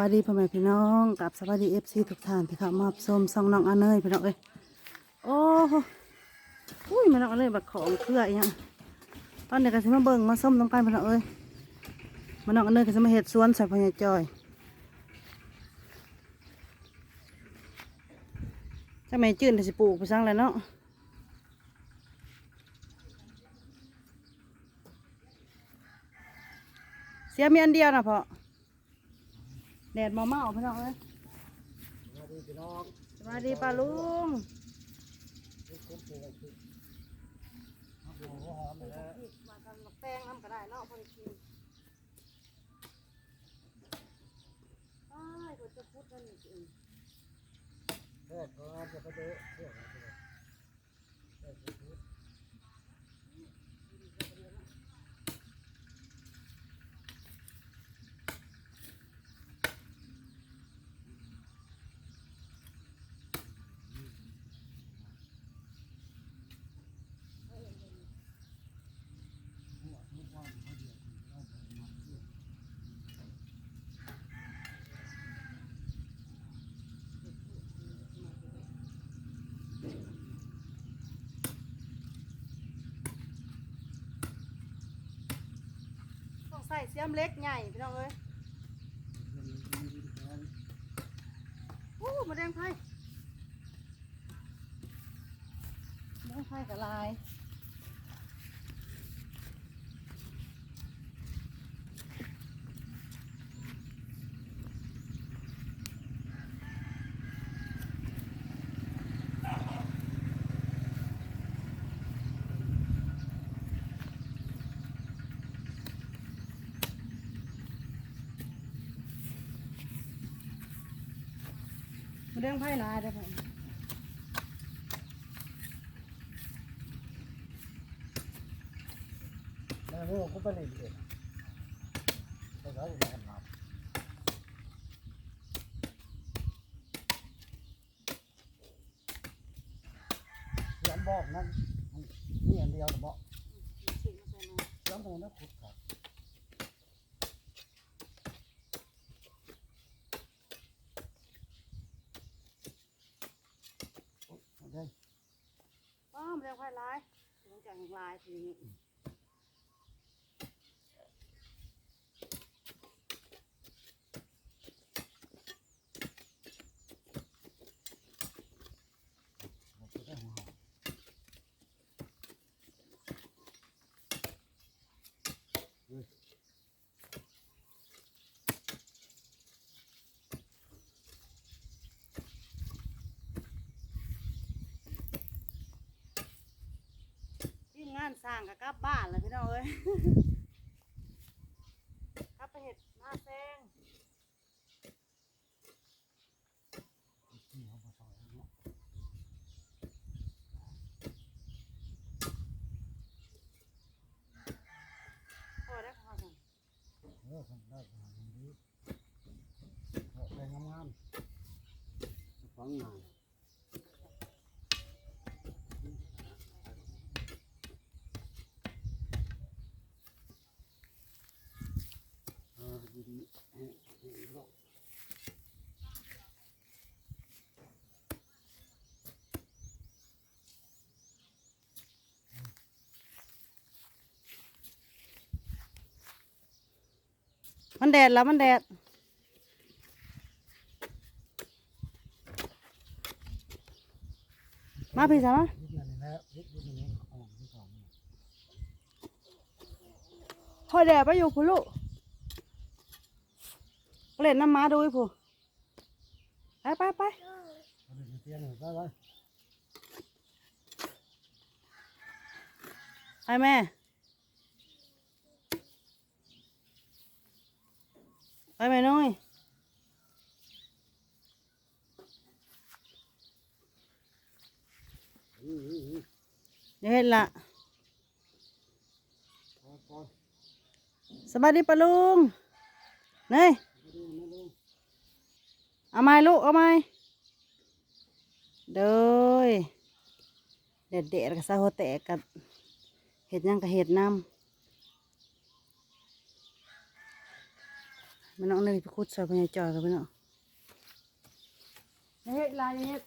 บายดีพ่อแม่พี่น้องกับสบายดีเอฟซีทุกท่านที่เข้ามารับชมซองน้องอาเนยพี่น้องเอ้ยโอ้โหอุ้ยม่น้องอาเนยบักของเครืออีหยังตอนเด็กก็สิมาเบิ่งมาส้มน้ำกันพี่น้องเอ้ยม่น้องอาเนยก็สิมาเฮ็ดสวนใส่พ่อใหญ่จอยถ้าแม่จื้นก็สิปลูกไปสั่งแล้วเนาะเสียมีอันเดียวนะพ่อ ดดมาเมาพี่น้องเอ้ยสวัสดีป้าลุงมาทำแป้งน้ำก็ได้เนาะพอดีกินอ้ายกว่าจะพูดนั่นเองแค่ก็จะไปเจอเชื่อกันเลยแค่จะพูด ต้องใส่เสียมเล็กใหญ่พี่น้องเอ้ยโอ้มาแดงไผ่แดงไผ่กับลาย เรื่องไพ่ลายได้อพ่อแล้วนี่ก็ไปเล่นเองไปร้อยอย่างนั้นครับยันบอกนั่นนี่อันเดียวบอกฉีกมาใส่มาย้ำตรงนั้นขุดครับโอเค ไรไพ่ลายหลังจากแห่งลายทีนี้ หมดไปได้หัวหอม ที่งานสร้างกับกลับบ้านเลยพี่น้องเอ้ยกลับไปเห็ดหน้าแซงนี่เขามาซอยเนาะพอได้วค่ะสั่งเออทำได้ขนาดนี้เอาไปงามๆฟังงานเออดีๆเอ๊ะเอ๊ะเนาะ มันแดดแล้วมันแดดมาพี่สาวะพอแดดไปอยู่พุลูก เล่นน้ำมาดูผู้ไปไปไปไปแม่ไปแม่น้อยเเห็นละสบายดีปะลุงนี่ เอาไม้ลูก เอาไม้เด้ยเด็ดเด็ดกับซาโฮแตกกับเห็ดหยังกับเห็ดน้ำมันน้องนี่ไปคุดใส่พญาจอยกับพี่น้องเฮ็ดลายเฮ็ด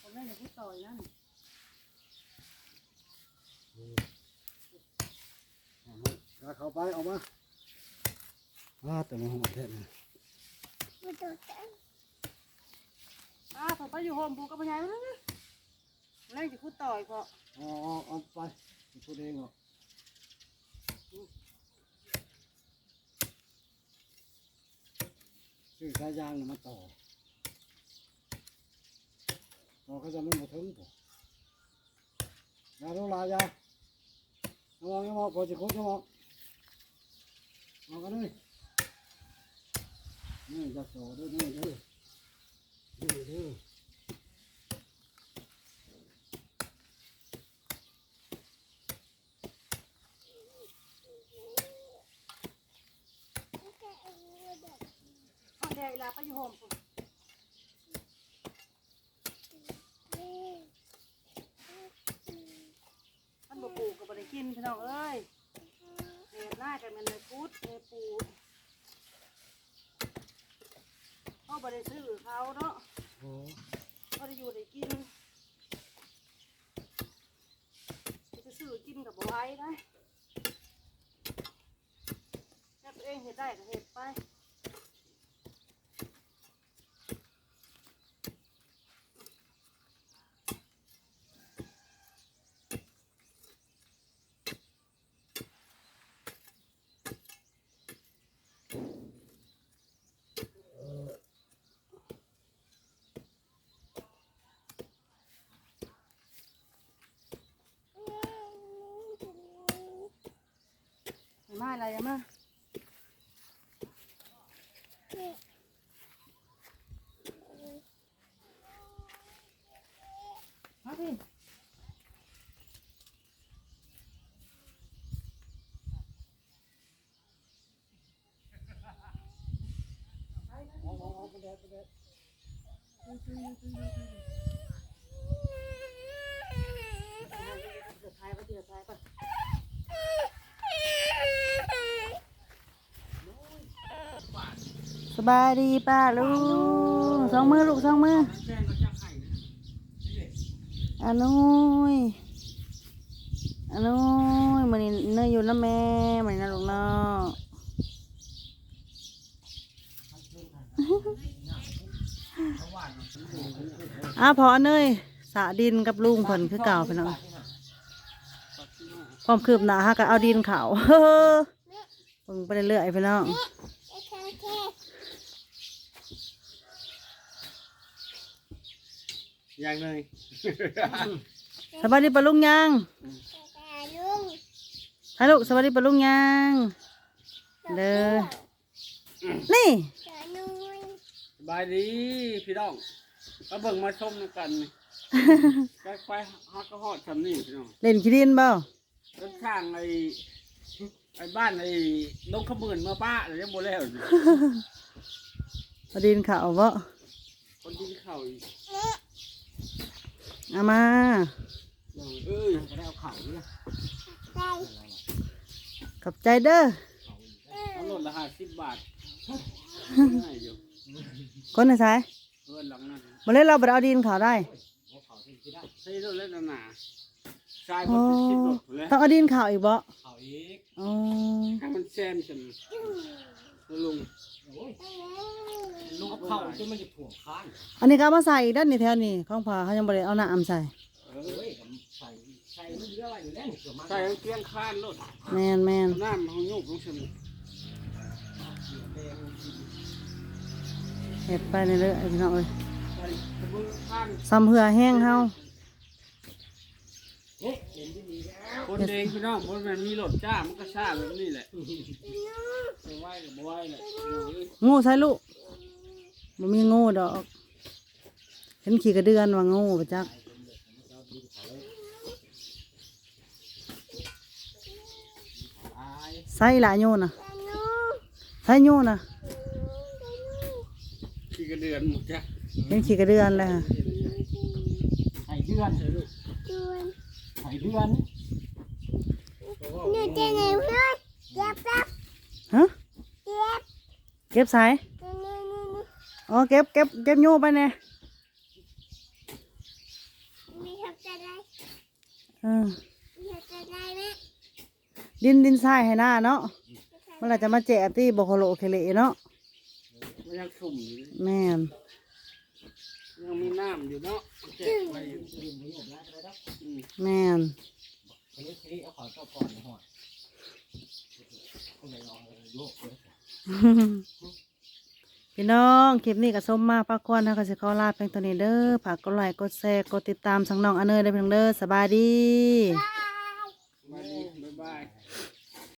ผมได้จะพูดต่อยนั่นเอาเข้าไปออกมา อ่าแต่มันหัวแท้เนี่ยอ้าผมไปอยู่โฮมปูกับพญาแล้วนะแรงจะพูดต่อยพอเอาเอาเอาไปพูดเองเหรอซื้อสายยางน่ะมาต่อต่อเขาจะไม่มาถึงผมยาโรลายาเอาวางยังมองพอจะคุดยังมองเอากั นเลยนี่จะต่อด้วยนี่ด้วยนี่ด้วยเอาเดี๋ยวเวลาไปอยู่โฮมปูท่านบ่ปลูกก็บ่ได้กินพี่น้องเอ้ยเห็ดหน้ากันมันเลยพุดเลยปู เขาบ่ได้ซื้อเขาเนาะโอ้เขาได้อยู่ได้กินจะซื้อกินกับบ่ไหว้ได้ถ้าตัวเองเห็ดได้ก็เห็ด อะไรอะมามาพี่เอาเอาเอาไปแดดไปแดด เดือดท้ายไปเดือดท้ายไปส บายดีป้าลูกสองมือลูกสองมืออันนุยอันนุยมันนี่เนยอยู่น้ำแม่มันนี่นะลูกเนาะอ้าพอเนยสระดินกับลุงเพิ่นคือเก่าไปเนาะความคืบหน้าฮะก็เอาดินเขาเฮ้อเพิ่งไปเรื่อยๆไปเนาะ ยังเลยสวัสดีปะลุงยังฮัลโหลสวัสดีปะลุงยังเด้อนี่สบายดีพี่น้องก็เบิ่งมาชมกันไปไปฮักก็ฮอดทำนี่พี่น้องเล่นขี้ดินเปล่ารถข้างไอ้ไอ้บ้านไอ้ลงขมื่นมาป้าเลยยังบ่แล้วอยู่เอาดินเขาบ่คนที่เข้าอีก เอามาเอ้ยก็ได้เอาเข่าเนี่ยขอบใจเด้อเอารถละห้าสิบบาทง่ายอยู่คนในสายเพื่อนหลังนั้นมาเล่นเราไปเอาดินเขาได้ใช้รถเล่นหนาๆชายคนติดชิดรถเลยต้องเอาดินเขาอีกบ่เข้าอีกอ๋อให้มันแซมฉันลุง ลูกเข่าจนมันจะถ่วงข้างอันนี้ก็เอามาใส่อีกด้านนี้แถวนี้ของพาเขายังบ่ได้เอาน้ำใส่เอ้ยกับใส่ใส่ลูกเยอะอะไรอยู่แล้วเกือบมาใส่เกลียงคานรถแมนแมนน้ำมันยุบลงฉันเห็ดไปเรื่อยๆพี่น้องเอ้ยใส่กระเบื้องคานซ้ำเหือแห้งเฮาเฮ้ยเห็นที่ดีแล้วคนเองพี่น้องคนมันมีรถจ้ามันก็ซ่าแบบนี้แหละไม่ไหวกับไม่ไหวแหละ งูใส่ลูก มันมีงูดอกเห็นขี่กระเดือนว่างูปะจักตายใส่หลายโยน่ะใส่โยน่ะขี่กระเดือนหมดจ้ะเห็นขี่กระเดือนเลยฮะใส่เดือนใส่เดือนฮะเเก็บสายนี่นี่นี่นี่ อ๋อเก็บเก็บเก็บโยไปเนี่ยมีทำจะได้เออมีทำจะได้ไหมดินดินทรายให้หน้าเนาะเมื่อไหรจะมาแจกที่บโคโลเคเลเนาะมันยังสุ่มอยู่เลยแม่นยังมีน้ำอยู่เนาะแจกไปอยู่อืมแม่น พี่น้องคลิปนี้ก็ส้มมากพักควรนะก็สิขอลาเพียงตัวนี้เด้อฝากกดไลค์กดแชร์กดติดตามสังน้องอันเนยได้เพียงเด้อสบายดีสวัสดีบ๊ายบาย